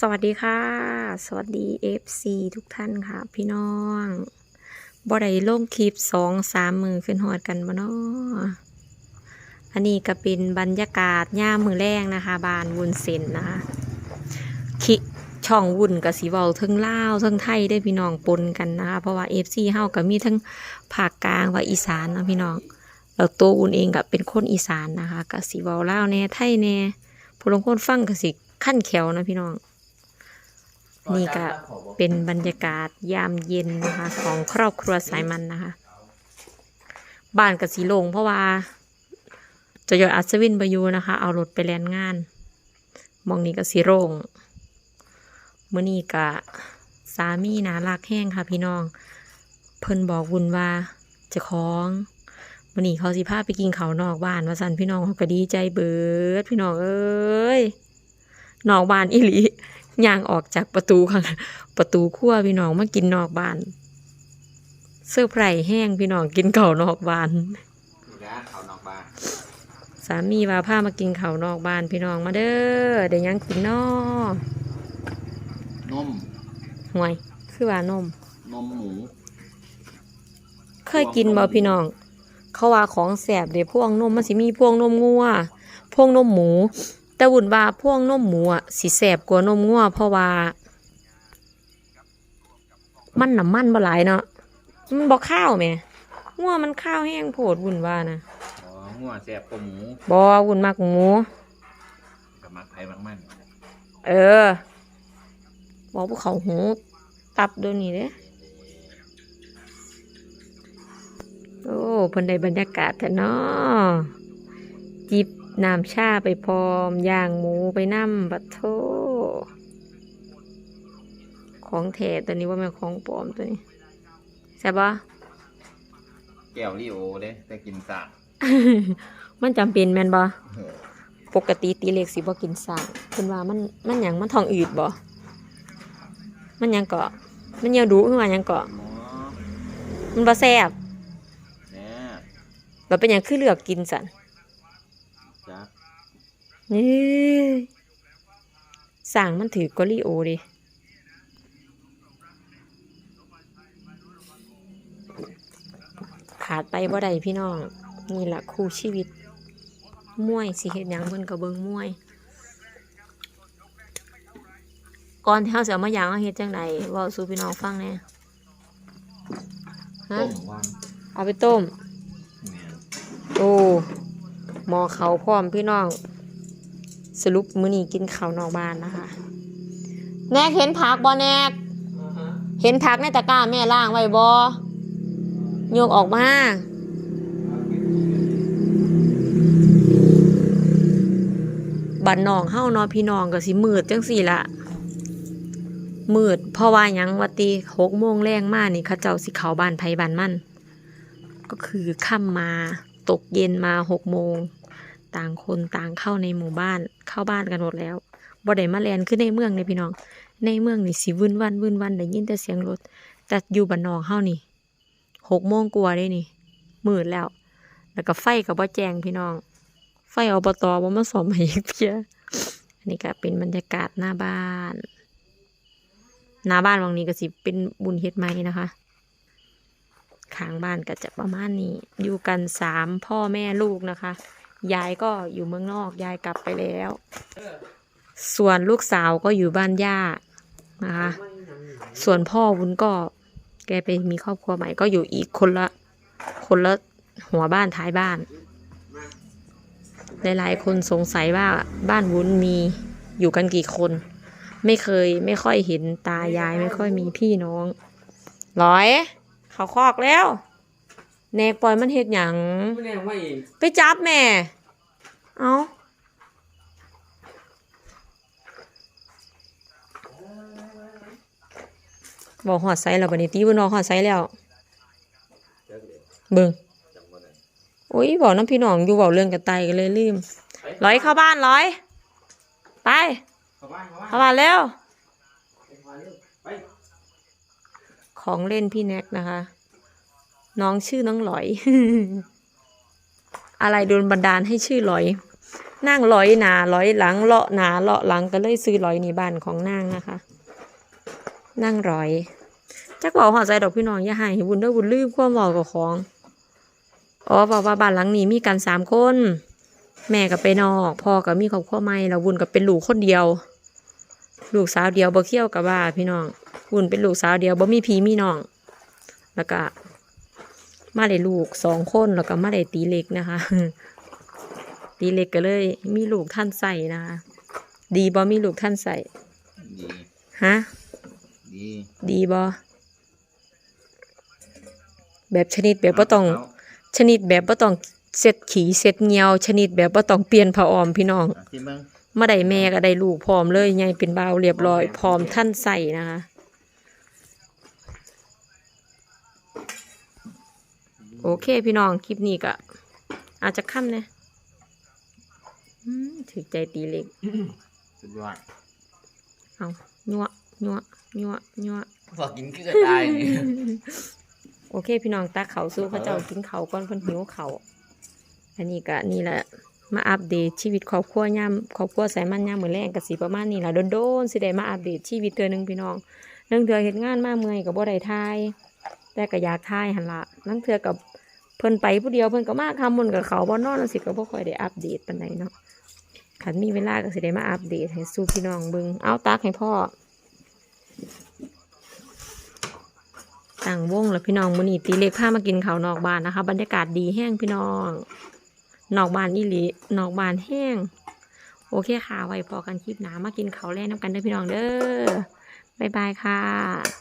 สวัสดีค่ะ สวัสดี FC ทุกท่านค่ะ พี่น้องบ่ได้ลงคลิปสองสามมือขึ้นหอดกันบ่เนาะอันนี้ก็เป็นบรรยากาศย่ามมือแรงนะคะ บานวุนเซนนะคะคิช่องวุ่นกับสีเว้าทั้งลาวทั้งไทยได้พี่น้องปนกันนะคะเพราะว่า FC เฮาก็มีทั้งภาคกลางว่าอีสานนะพี่น้องแล้วตัวอุ่นเองก็เป็นคนอีสานนะคะก็สีเว้าลาวแน่ไทยแน่ผู้ลงคนฟังก็สิขั้นแขวนะพี่น้อง นี่ก็เป็นบรรยากาศยามเย็นนะคะ ของครอบครัวสายมันนะคะ บ้านกับสีโลงเพราะว่าจะยอดอัศวินบอยูนะคะ เอารถไปแลนงาน มองนี้ก็สีโรงเมื่อนี้กะสามีนารักแห้งค่ะ พี่น้อง เพิ่นบอกวุ่นว่าจะคล้องมื่อนี้เขาสิพาไปกินเขานอกบ้านว่าสันพี่น้องเขาก็ดีใจเบิด พี่น้องเอ้ยนอกบ้านอีหลี ย่างออกจากประตูค่ะ ประตูครัวพี่น้องมากินนอกบ้านเสื้อร์ไผ่แห้งพี่น้องกินเก่าวนอกบ้านอยู่ด้านเขานอกบ้าน สามีว่าพามากินเขาวนอกบ้านพี่น้องมาเด้อเดี๋ยวยังกินนอกนมห่วยคือว่านม นมหมู เคยกินบ่พี่น้อง เขาว่าของแสบเดี๋ยวพวงนมมันสิมีพวงนมงัวพวงนมหมู แต่วุ่นว่าพวงนมหมูอะสิแสบกว่านมงัวเพราะว่า มันน้ำมันบ่หลายเนาะมันบ่ข้าวแหม่งัวมันข้าวแห้งโพดวุ่นว่านะอ๋อหัวแสบกว่าหมูบ่วุ่นมากหมูกับมักไผ่มักมันเออบอกพวกเขาหูตับเดี๋ยวนี้เด้โอ้เพิ่นได้บรรยากาศแต่เนาะจิบ น้ำชาไปพร้อมย่างหมูไปน้ำบัดโทของแท้ตัวนี้ว่าแม่นของปลอมตัวนี้ใช่ปะแก้วลิโอเด้แต่กินสากมันจำเป็นแม่นบ่เออปกติตีเล็กสิบ่กินสางเพิ่นว่ามันมันหยังมันท้องอืดบ่มันหยังเกาะ มันเหี่ยวดุขึ้นมาหยังเกาะหมอมันบ่แซ่บเนี่ยเราเป็นหยังคือเลือกกินสัน จักนี่สั่งมันถือกอลิโอดิขาดไปบ่ได้พี่น้อง นี่แหละคู่ชีวิตมวยสิเฮ็ดหยังเพิ่นก็เบิ่งมวย ก่อนที่เฮาสิเอามาหยังเอาเฮ็ดจังไดเว้าสู่พี่น้องฟังแหน่ฮะต้มวันเอาไปต้มเนี่ยโอ้ หมอเขาพร้อมพี่น้อง สรุปมื้อนี้กินข้าวนอกบ้านนะคะ แนกเห็นผักบ่แนก เห็นผักในตะกร้าแม่ล่างไว้บ่โยกออกมาบันนองเฮาเนาะพี่น้องก็สิมืดจังสี่ละมืดเพราะว่ายังวัตีหกโมงแรงมากนี่เขาเจ้าสิเขาบ้านไผบ้านมัน ก็คือค่ำมา ตกเย็นมาหกโมง ต่างคนต่างเข้าในหมู่บ้านเข้าบ้านกันหมดแล้วบ่ได้มาแลนขึ้นในเมืองเลยพี่น้อง ในเมืองนี่สิวุ่นวันวุ่นวันได้ยินแต่เสียงรถ แต่อยู่บ้านนอกเฮานี่หกโมงกว่าได้นี่มืดแล้ว แล้วก็ไฟก็บ่แจงพี่น้อง ไฟอบตบ่มาซ่อมให้อีกเพียอันนี้ก็เป็นบรรยากาศหน้าบ้าน หน้าบ้านวังนี้ก็สิเป็นบุญเฮ็ดใหม่นะคะ ข้างบ้านก็จะประมาณนี้ อยู่กันสามพ่อแม่ลูกนะคะ ยายก็อยู่เมืองนอก ยายกลับไปแล้ว ส่วนลูกสาวก็อยู่บ้านย่านะคะ ส่วนพ่อวุ้นก็ แกไปมีครอบครัวใหม่ก็อยู่อีกคนละคนละหัวบ้านท้ายบ้าน หลายๆคนสงสัยว่าบ้านวุ้นมีอยู่กันกี่คน ไม่เคยไม่ค่อยเห็นตายายไม่ค่อยมีพี่น้องร้อย เขาคอกแล้วแนกปล่อยมันเฮ็ดหยังไม่แน่ว่าอีกไปจับแม่ เอาบอกหอดไซแล้วบัดนี้ตีบนนอหอดไซแล้ว เบิ่งโอ้ยบอกน้ำพี่น้องอยู่บอกเรื่องกระต่ายกันเลยลืมร้อยเข้าบ้านร้อย ไป เข้าบ้านเข้าบ้านเข้าบ้านแล้ว ไป ของเล่นพี่แน็กนะคะ น้องชื่อน้องหลอย อะไรโดนบันดาลให้ชื่อหลอย นั่งร้อยหนาร้อยหลังเลาะหนาเลาะหลังก็เลยซื้อร้อยนี่บ้านของนางนะคะ นั่งร้อยจักบอกหอใจดอกพี่น้องอย่าให้บุญเด้อบุญลืมความเว้ากับของอ๋อบอกว่าบ้านหลังนี้มีกันสามคน แม่ก็ไปนอกพ่อก็มีครอบครัวใหม่แล้วบุญก็เป็นลูกคนเดียว ลูกสาวเดียวบ่เคี่ยวกับว่าพี่น้องบุญเป็นลูกสาวเดียวบ่มีพี่มีน้อง แล้วก็มาได้ลูกสองคนแล้วก็มาได้ตีเล็กนะคะ ตีเล็กก็เลย มีลูกท่านใส่นะคะดีบ่มีลูกท่านใส่ดีฮะดีดีบ่แบบชนิดแบบบ่ต้องเาชนิดแบบบ่ต้องเซ็ดขี้เซ็ดเงียว ชนิดแบบบ่ต้องเปลี่ยนผ้าอ้อมพี่น้องอะที่เบิ่ง มาได้แม่ก็ได้ลูกพร้อมเลยไงเป็นบ่าวเรียบร้อยพร้อมท่านใส่นะคะโอเค พี่น้องคลิปนี้ก็อาจจะค่ำเนี่ยอืมถือใจตีเล็กสุดยอดเอายั่วยั่วยั่วยั่วพอกินก็จะตายนี่โอเค พี่น้องตักเขาวสู้พระเจ้ากินเขาวก่อนเพิ่นหิวเขาวอันนี้ก็นี่แหละ มาอัปเดตชีวิตครอบครัวยามครอบครัวสายมันยามมื้อแรงก็สิประมาณนี้ล่ะโดนๆสิได้มาอัปเดตชีวิตเทื่อหนึ่งพี่น้องเรื่องเทื่อเฮ็ดงานมากเมื่อยก็บ่ได้ทายแต่ก็อยากทายหันละนั่งเทื่อกับเพิ่นไปผู้เดียวเพิ่นก็มากคำมนกับเขาบ่นอนจังซี่ก็บ่ค่อยได้อัปเดตปานใดเนาะคันมีเวลาก็สิได้มาอัปเดตให้สู่พี่น้องเบิงเอาตักให้พ่อต่างวงแล้วพี่น้องมื้อนี้ตีเล็กพามากินข้าวนอกบ้านนะคะ บรรยากาศดีแห้งพี่น้อง นอกบ้านอีหลีนอกบ้านแห้ง โอเคค่ะ ไว้พอกันคลิปหนามากินเขาแล่น้ำกันเด้อพี่น้องเด้อบ๊ายบายค่ะ